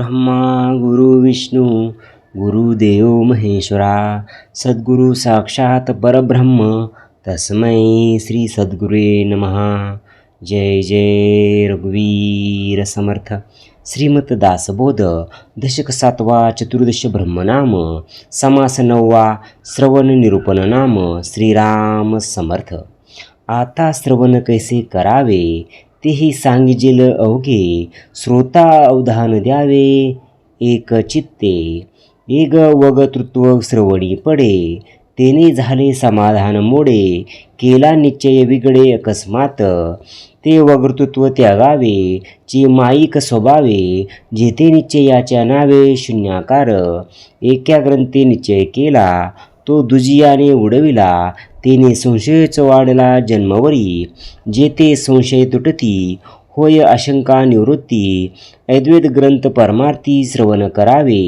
ब्रह्मा गुरु विष्णू गुरुदेव महेश्वरा सद्गुरु साक्षात परब्रह्म तस्मै श्री सद्गुरे नमहा जय जय रघुवीर समर्थ। श्रीमत दासबोध दशक सातवा चतुर्दश ब्रह्मनाम समास नववा श्रवण निरूपण नाम श्रीराम समर्थ। आता श्रवण कैसे करावे? तेही सांगिजेल अवघे. श्रोता अवधान द्यावे एक चित्ते. एक वगतृत्व श्रवणी पडे. तेने झाले समाधान मोडे. केला निश्चय बिगडे अकस्मात. ते वगृतृत्व त्यागावे जे माईक स्वभावे. जेथे निश्चयाच्या नावे शून्याकार. एक्या ग्रंथी निश्चय केला तो दुजियाने उडविला. तिने संशयच वाढला जन्मवरी जेथे संशय तुटती होय आशंका निवृत्ती. अद्वैत ग्रंथ परमार्थी श्रवण करावे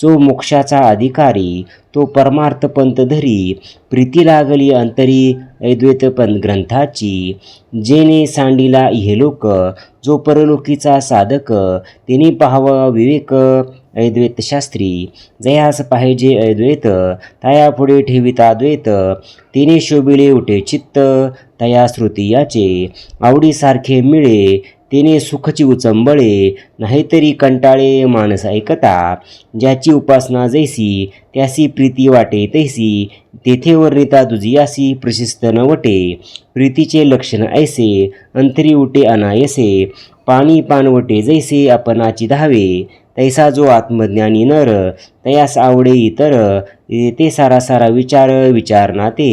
जो मोक्षाचा अधिकारी तो परमार्थ पंथ धरी. प्रीती लागली अंतरी अद्वैत ग्रंथाची जेने सांडिला इहेलोक जो परलोकीचा साधक तिने पाहावा विवेक अद्वैतशास्त्री जयास पाहिजे अद्वैत तया पुढे ठेविता द्वैत तिने शोभिले उठे चित्त तया श्रुती याचे. आवडीसारखे मिळे तिने सुखची उचंबळे नाहीतरी कंटाळे माणस ऐकता. ज्याची उपासना जैसी त्यासी प्रीती वाटे तैसी. तेथे वर्णिता दुजियासी प्रशिस्त न वटे. प्रीतीचे लक्षण ऐसे अंतरी उटे अनायसे. पाणी पानवटे जैसे आपणाची धावे. तैसा जो आत्मज्ञानी नर तयास आवडे इतर ते सारा सारा विचार विचार नाते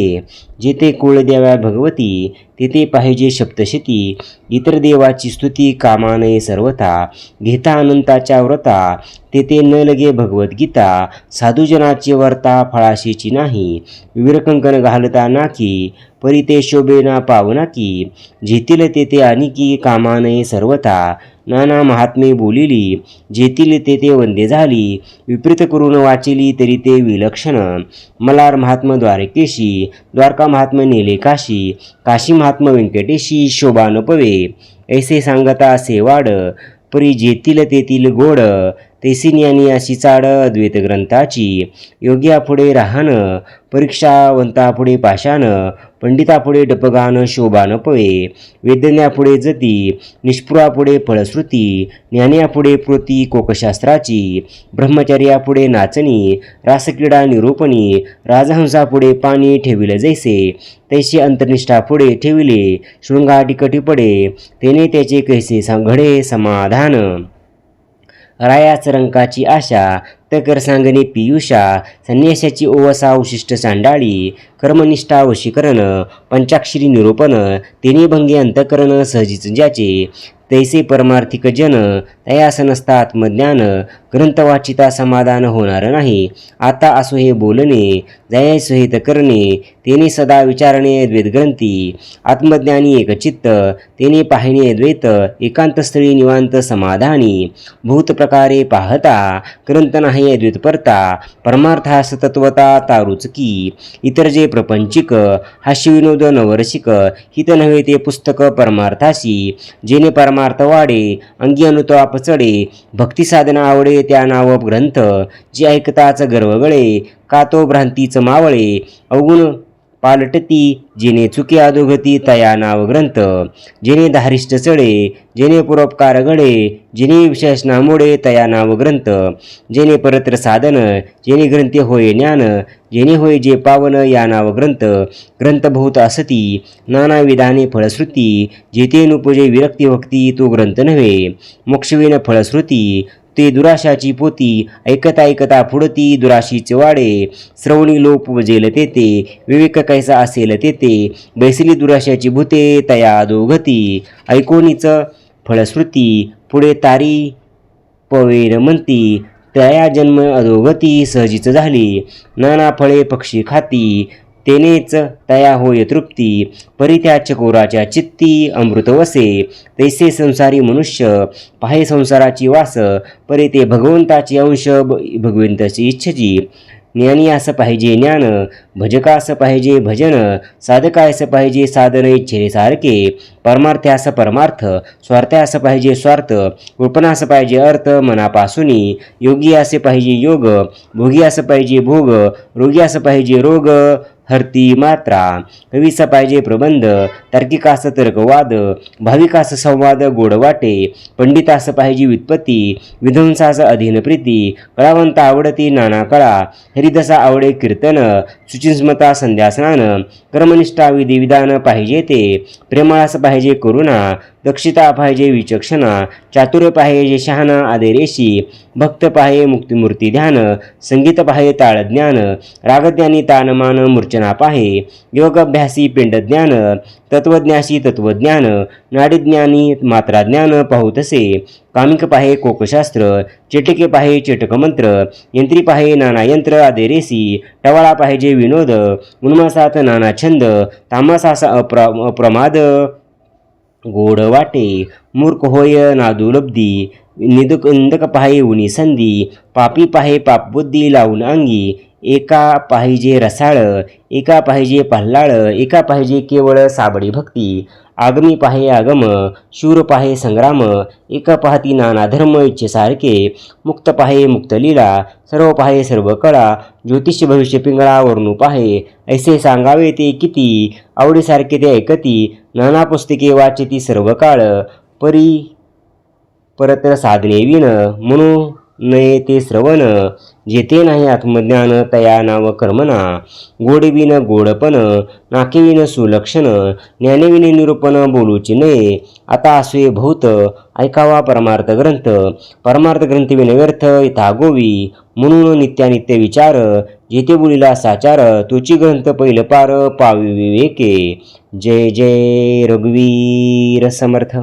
जेथे कुळदेव्या भगवती तेथे पाहिजे शब्दशती इतर देवाची स्तुती कामाने सर्वथा. घेता अनंताच्या व्रता तेथे न लगे भगवद्गीता. साधुजनाची वर्ता फळाशीची नाही. विरकंकन घालता नाकी परी ते शोभेना पावना की जेथील तेथे आणिकी कामाने सर्वथा. नाना महात्मे बोलिली जेथील तेथे वंदे झाली विपरीत करून वाचिली तरी ते विलक्षण. मलार महात्मा द्वारकेशी द्वारका महात्मा नेले काशी काशी महात्मा व्यंकटेशी शोभा पवे ऐसे सांगता सेवाड परी जेतील तेथील गोड तेसिन्यानी अशी चाड अद्वैत ग्रंथाची. योग्यापुढे राहणं परीक्षावंतापुढे पाषाण पंडितापुढे डपगान शोभान पळे. वेदन्यापुढे जती निष्पुरापुढे फळश्रुती ज्ञान्यापुढे कृती कोकशास्त्राची ब्रह्मचर्यापुढे नाचणी रासक्रीडा निरूपणी राजहंसापुढे पाणी ठेविले जैसे. तैसे अंतर्निष्ठा पुढे ठेविले शृंगाटिकटी पडे तेने त्याचे कैसे सांगडे समाधान. रायाच रंकाची आशा तकर सांगणे पियुषा संन्याशाची ओवसा उशिष्ट सांडाळी कर्मनिष्ठा वशीकरण पंचाक्षरी निरूपण तिन्ही भंगी अंतकरण सहजीच ज्याचे तैसे परमार्थिक जन तयास नसता आत्मज्ञान ग्रंथवाचिता समाधान होणार नाही. आता असो हे बोलणे जया सहित करणे तेने सदा विचारणे द्वैत ग्रंथी आत्मज्ञानी एकचित्त तेने पाहिणे द्वैत एकांतस्थळी निवांत समाधानी. भूत प्रकारे पाहता ग्रंथ नाही अद्वैत परता परमार्थास तत्वता तारुचकी इतर जे प्रपंचिक हास्यविनोद नवरसिक हित नव्हे ते पुस्तक परमार्थाशी जेणे परमार्थ वाडे अंगी अनुताप चढे भक्ती साधना आवडे त्या नाव ग्रंथ जे ऐकताच गर्वगळे का तो भ्रांतीच मावळे अवगुण पालटती जिने चुकी अधोगती तया नाव ग्रंथ. जेने धारिष्ट चढे जेने पुरोपकार घडे जिने विशेषणामुळे तया नाव ग्रंथ. जेने परत्र साधन जेने ग्रंथी होय ज्ञान जेने होय जे पावन या नाव ग्रंथ. ग्रंथ बहुत असती नाना विधाने फळश्रुती जेथे नुपुजे विरक्ती भक्ती तो ग्रंथ नव्हे. मोक्षवीन फळश्रुती ते दुराशाची पोती ऐकता ऐकता फुडती दुराशीचे वाडे श्रवणी लोप वजेल तेथे विवेक कैसा असेल तेथे बैसली दुराशाची भूते तया दोघती. ऐकोनीच फळश्रुती पुढे तारी पवेर म्हणती तया जन्म अधोगती सहजीच झाली. नाना फळे पक्षी खाती तेनेच तया होय तृप्ती परित्या चकोराच्या चित्ती अमृतवसे तैसे संसारी मनुष्य पाहे संसाराची वास परी ते भगवंताची अंश भगवंताची इच्छजी ज्ञानी असं पाहिजे ज्ञान भजका असं पाहिजे भजन साधका असं पाहिजे साधन इच्छेसारखे परमार्थ असं परमार्थ स्वार्थ असं पाहिजे स्वार्थ कृपणास पाहिजे अर्थ मनापासूनी योगी असे पाहिजे योग भोगी असं पाहिजे भोग रोगी असं पाहिजे रोग हरती मात्रा. कवीचा पाहिजे प्रबंध तार्किकास तर्कवाद भाविकास संवाद गोडवाटे पंडितास पाहिजे व्युत्पत्ती विध्वंसास अधीन प्रीती. कळावंत आवडती नाना कळा. हरिदसा आवडे कीर्तन सुचिस्मता संध्यासनान कर्मनिष्ठा विधिविधान पाहिजे ते. प्रेमाळास पाहिजे करुणा. दक्षिता पाहिजे विचक्षणा चातुर्य पाहिजे शहाणा आदेरेशी भक्त पाहे मुक्तिमूर्ती ध्यान संगीत पाहे ताळज्ञान रागज्ञानी तानमान मूर्चना पाहे योगाभ्यासी पिंडज्ञान तत्वज्ञासी तत्वज्ञान नाडीज्ञानी मात्राज्ञान पाहू तसे कामिक पाहे कोकशास्त्र चेटके पाहे चेटकमंत्र यंत्री पाहे नाना यंत्र आदेरेसी टवाळा पाहिजे विनोद उन्मासात नाना छंद तामासास अप्र अप्रमाद गोड वाटे मूर्ख होय नादुलब्धी निदुक इंदक पाहे उनी संधी पापी पाहे पापबुद्धी लावून अंगी एका पाहिजे रसाळ एका पाहिजे पल्हाळ एका पाहिजे केवळ साबडी भक्ती आगमी पाहे आगम शूर पाहे संग्राम एका पाहती नाना धर्म इच्छेसारखे मुक्त पाहे मुक्तलीला सर्व पाहे सर्व कळा ज्योतिष भविष्य पिंगळा वर्णू पाहे ऐसे सांगावे ते किती आवडीसारखे ते ऐकती नाना पुस्तके वाचती सर्व काळ परी परत साधने विण म्हणू नये ते श्रवण. जेथे नाही आत्मज्ञान तया नाव कर्मना गोडविन गोडपण नाकेविन सुलक्षण. ज्ञानविन निरूपण बोलूची नये आता असूये भूत ऐकावा परमार्थ ग्रंथ. परमार्थ ग्रंथ व्यर्थ यथा गोवी. म्हणून नित्यानित्य विचार जेथे बोलिला साचार तुची ग्रंथ पहिलं पार पावी विवेके. जय जय रघुवीर समर्थ.